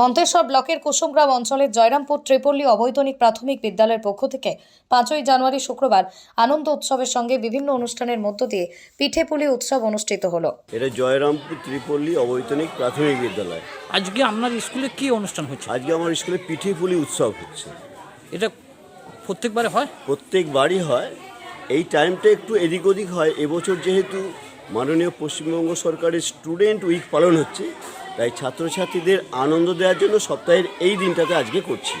মন্তেশ্বর ব্লকের কুসুমগ্রাম অঞ্চলের জয়রামপুর ত্রিপল্লী অবৈতনিক প্রাথমিক বিদ্যালয়ের পক্ষ থেকে পাঁচই জানুয়ারি শুক্রবার আনন্দ উৎসবের সঙ্গে বিভিন্ন অনুষ্ঠানের মধ্য দিয়ে পিঠেপুলি উৎসব অনুষ্ঠিত হলো। এটা জয়রামপুর ত্রিপল্লী অবৈতনিক প্রাথমিক বিদ্যালয়। আজকে আপনার স্কুলে কি অনুষ্ঠান হচ্ছে? আজকে আমার স্কুলে পিঠে পুলি উৎসব হচ্ছে। এটা প্রত্যেকবারে হয়? প্রত্যেকবারই হয়। এই টাইমটা একটু এদিক ওদিক হয়। এবছর যেহেতু মাননীয় পশ্চিমবঙ্গ সরকারের স্টুডেন্ট উইক পালন হচ্ছে তাই ছাত্রছাত্রীদের আনন্দ দেওয়ার জন্য সপ্তাহের এই দিনটাতে আজকে করছি।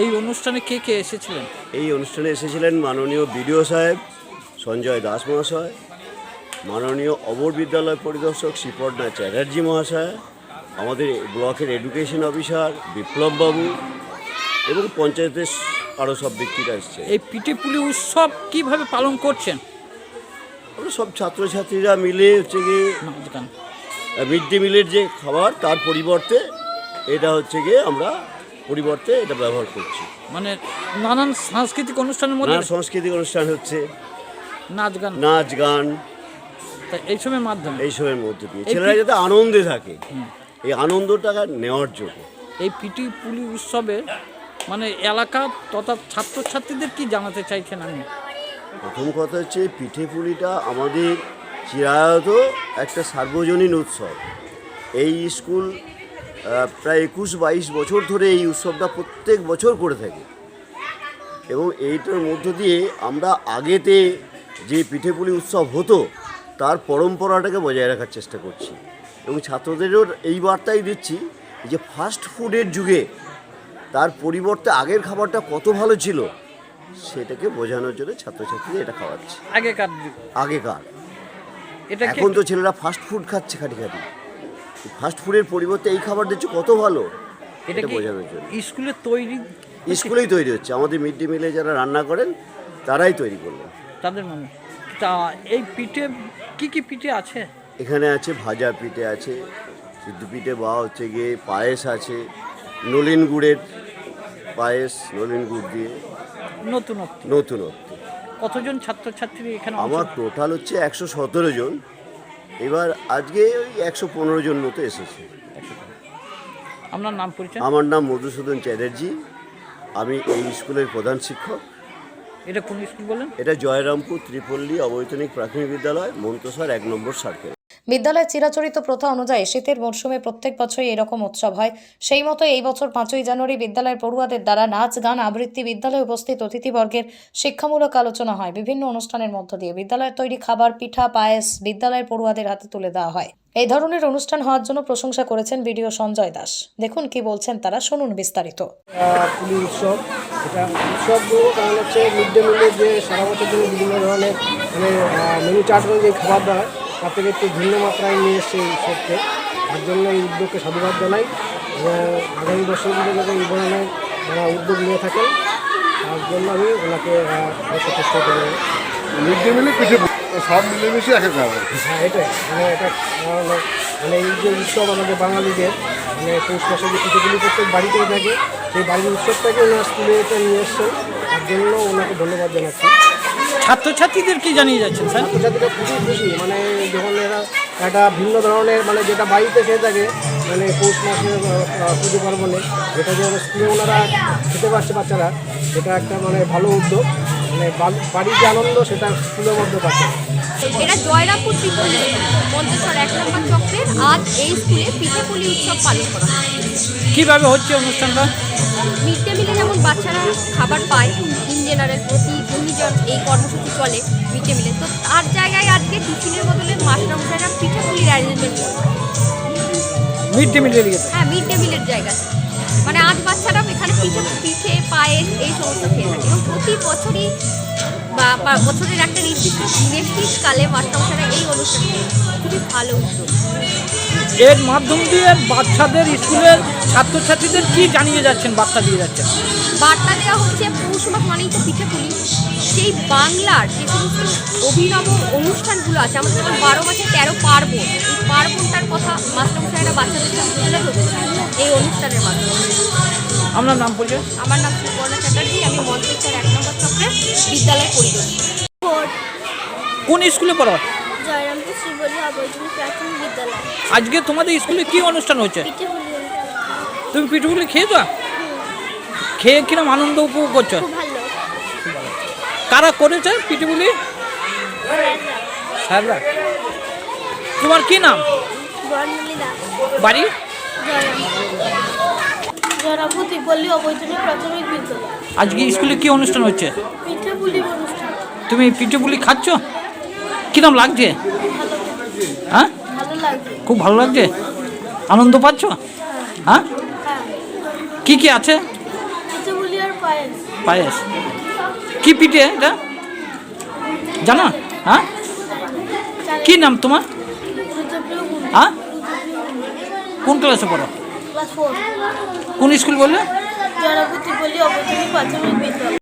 এই অনুষ্ঠানে কে কে এসেছিলেন? এই অনুষ্ঠানে এসেছিলেন মাননীয় বিডিও সাহেব সঞ্জয় দাস মহাশয় মাননীয় অবর বিদ্যালয় পরিদর্শক শ্রীপর্ণা চ্যাটার্জি মহাশয় আমাদের ব্লকের এডুকেশন অফিসার বিপ্লব বাবু এবং পঞ্চায়েতের আরও সব ব্যক্তিরা এসছে। এই পিঠে পুলি উৎসব কীভাবে পালন করছেন? আমরা সব ছাত্রছাত্রীরা মিলে হচ্ছে গিয়ে মিড ডে মিলের যে খাবার তার পরিবর্তে এটা হচ্ছে গিয়ে আমরা পরিবর্তে এটা ব্যবহার করছি। মানে নানান সাংস্কৃতিক অনুষ্ঠানের মধ্যে সাংস্কৃতিক অনুষ্ঠান হচ্ছে। নাচ গান। নাচ গান। তা এইসবের মাধ্যমে? এইসবের মধ্যে দিয়ে। ছেলেরা যাতে আনন্দে থাকে এই আনন্দটা নেওয়ার জন্য। এই পিঠে পুলি উৎসবে মানে এলাকা তথা ছাত্রছাত্রীদের কি জানাতে চাইছেন আমি প্রথম কথা হচ্ছে পিঠে পুলিটা আমাদের চিরায়ত একটা সার্বজনীন উৎসব এই স্কুল প্রায় একুশ বাইশ বছর ধরে এই উৎসবটা প্রত্যেক বছর করে থাকে। এবং এইটার মধ্য দিয়ে আমরা আগেতে যে পিঠেপুলি উৎসব হতো তার পরম্পরাটাকে বজায় রাখার চেষ্টা করছি। এবং ছাত্রদেরও এই বার্তাই দিচ্ছি যে ফাস্ট ফুডের যুগে তার পরিবর্তে আগের খাবারটা কত ভালো ছিল সেটাকে বোঝানোর জন্য ছাত্রছাত্রীদের এটা খাওয়াচ্ছে। আগেকার আগেকার। এটা এখন তো ছেলেরা ফাস্ট ফুড খাচ্ছে খাটি খাটি। ফাস্ট ফুডের পরিবর্তে এই খাবার দিচ্ছে কত ভালো। এটা এটা বোঝানোর জন্য। স্কুলে তৈরি স্কুলেই তৈরি হচ্ছে। আমাদের মিড ডে মিলে যারা রান্না করেন তারাই তৈরি করলেন। তাদের মানে তা এই পিঠে কি কি পিঠে আছে? এখানে আছে ভাজা পিঠে আছে সিদ্ধ পিঠে বা হচ্ছে গিয়ে পায়েস আছে নলিন গুড়ের পায়েস নলিন গুড় দিয়ে। নতুনত্ব। নতুনত্ব। কতজন ছাত্রছাত্রী এখানে আমার টোটাল হচ্ছে একশো সতেরো জন। এবার আজকে ওই একশো পনেরো জন মতো এসেছে। আপনার নাম পরিচয়? আমার নাম মধুসূদন চ্যাটার্জি। আমি এই স্কুলের প্রধান শিক্ষক। এটা কোন স্কুল বলেন? এটা জয়রামপুর ত্রিপল্লী অবৈতনিক প্রাথমিক বিদ্যালয় মন্তসর এক নম্বর সার্কেল বিদ্যালয়ের চিরাচরিত প্রথা অনুযায়ী শীতের মরশুমে প্রত্যেক বছরই এরকম উৎসব হয়। সেই মতো এই বছর পাঁচই জানুয়ারি বিদ্যালয়ের পড়ুয়াদের দ্বারা নাচ, গান, আবৃত্তি বিদ্যালয়ে উপস্থিত অতিথিবর্গের শিক্ষামূলক আলোচনা হয়। বিভিন্ন অনুষ্ঠানের মধ্য দিয়ে বিদ্যালয়ের তৈরি খাবার, পিঠা, পায়েস বিদ্যালয়ের পড়ুয়াদের হাতে তুলে দেওয়া হয়। এই ধরনের অনুষ্ঠান হওয়ার জন্য প্রশংসা করেছেন বিডিও সঞ্জয় দাস। দেখুন কি বলছেন তারা, শুনুন বিস্তারিত। উৎসব। এটা কারণ হচ্ছে মিড ডে যে সারা বছর ধরে বিভিন্ন ধরনের মানে মেনু চার্ট অনুযায়ী খাবার দেওয়া তার থেকে একটু ভিন্ন মাত্রায় নিয়ে এসছে এই উৎসবকে তার জন্য এই উদ্যোগকে সাধুবাদ জানাই এবং আগামী বছরগুলো যাতে এই ধরনের যারা উদ্যোগ নিয়ে থাকেন তার জন্য আমি ওনাকে সচেষ্ট করব মিড ডে মিলে পিঠে সব মিলেমিশে এক হ্যাঁ এটাই। মানে এটা মানে এই যে উৎসব আমাদের বাঙালিদের মানে পৌষ মাসে যে পিঠেগুলি প্রত্যেক বাড়িতেই থাকে সেই বাড়ির উৎসবটাকে ওনার স্কুলে এটা নিয়ে এসছেন। তার জন্য ওনাকে ধন্যবাদ জানাচ্ছি। ছাত্রছাত্রীদের কি জানিয়ে যাচ্ছেন স্যার? ছাত্রছাত্রীরা খুবই খুশি। মানে যখন এরা একটা ভিন্ন ধরনের মানে যেটা বাড়িতে খেয়ে থাকে মানে পৌষ মাসে পুজো পার্বণে যেটা যে স্কুলে ওনারা খেতে পারছে বাচ্চারা এটা একটা মানে ভালো উদ্যোগ। মানে বাড়ির যে আনন্দ সেটা স্কুলের মধ্যে পাচ্ছে এটা জয়রামপুর মন্তেশ্বর এক নম্বর চক্রের আজ এই স্কুলে পিঠেপুলি উৎসব পালন করা হয়। কীভাবে হচ্ছে অনুষ্ঠানটা? মিড ডে মিলে যেমন বাচ্চারা খাবার পায় ইন জেনারেল প্রতি ঘূর্ণিঝড় এই কর্মসূচি চলে মিড ডে মিলে। তো তার জায়গায় আজকে টিফিনের বদলে মাস্টারমশাইরা পিঠেপুলির অ্যারেঞ্জমেন্ট মিড ডে মিলের হ্যাঁ মিড ডে মিলের জায়গায়। মানে আজ বাচ্চারা এখানে পিঠে পিঠে পায়েস এই সমস্ত খেয়ে থাকে। এবং প্রতি বছরই বা বছরের একটা নির্দিষ্ট দিনের শীতকালে মাস্টারমশাইরা এই অনুষ্ঠানটি খুবই ভালো উদ্যোগ। এর মাধ্যম দিয়ে বাচ্চাদের স্কুলের ছাত্রছাত্রীদের কি জানিয়ে যাচ্ছেন বার্তা দিয়ে যাচ্ছেন? বার্তা দেওয়া হচ্ছে পৌষ মাস মানেই তো পিঠেপুলি। সেই বাংলার যে সমস্ত অভিনব অনুষ্ঠানগুলো আছে আমাদের যেমন বারো মাসে তেরো পার্বণ এই পার্বণটার কথা মাস্টারমশাইরা বাচ্চাদের সাথে তুলে ধরেছে এই অনুষ্ঠানের মাধ্যমে। আপনার নাম পরিচয়? আমার নাম সুপর্ণা চ্যাটার্জি আমি মন্ত্রেশ্বর এক নম্বর চক্রের বিদ্যালয় কোন স্কুলে পড়ো জয়রামপুর শ্রীবল্লী অবৈতনিক প্রাথমিক বিদ্যালয়। আজকে তোমাদের স্কুলে কি অনুষ্ঠান হচ্ছে পিঠে পুলি তুমি পিঠেপুলি খেয়েছো? খেয়ে কিরম আনন্দ উপভোগ করছ? কারা করেছে পিঠেপুলি স্যাররা। তোমার কি নাম? বাড়ি? অবৈতনিক প্রাথমিক বিদ্যালয়। আজকে স্কুলে কি অনুষ্ঠান হচ্ছে? পিঠে পুলি অনুষ্ঠান। তুমি পিঠেপুলি খাচ্ছ? কিরম লাগছে? হ্যাঁ? খুব ভালো লাগছে? আনন্দ পাচ্ছ? হ্যাঁ? হ্যাঁ। কি কি আছে? পায়েস। পায়েস। কি পিঠে এটা? জানো? হ্যাঁ? কি নাম তোমার? হ্যাঁ? কোন ক্লাসে পড়ো? কোন স্কুল বললে? জরাভূতি বলি অবৈতনিক প্রাথমিক বিদ্যালয়।